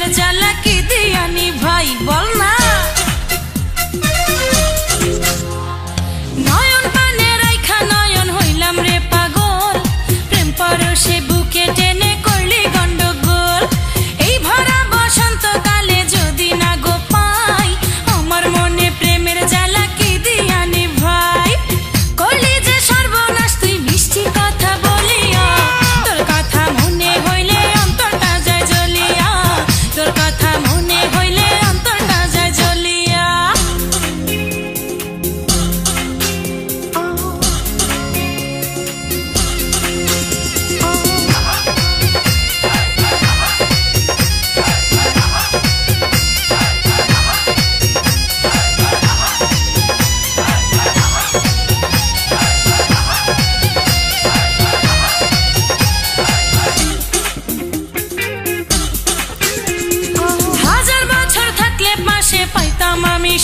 প্রেমের চালাকি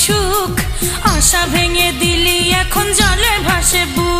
সুখ আশা ভেঙে দিলি এখন জলে ভাসে বুক।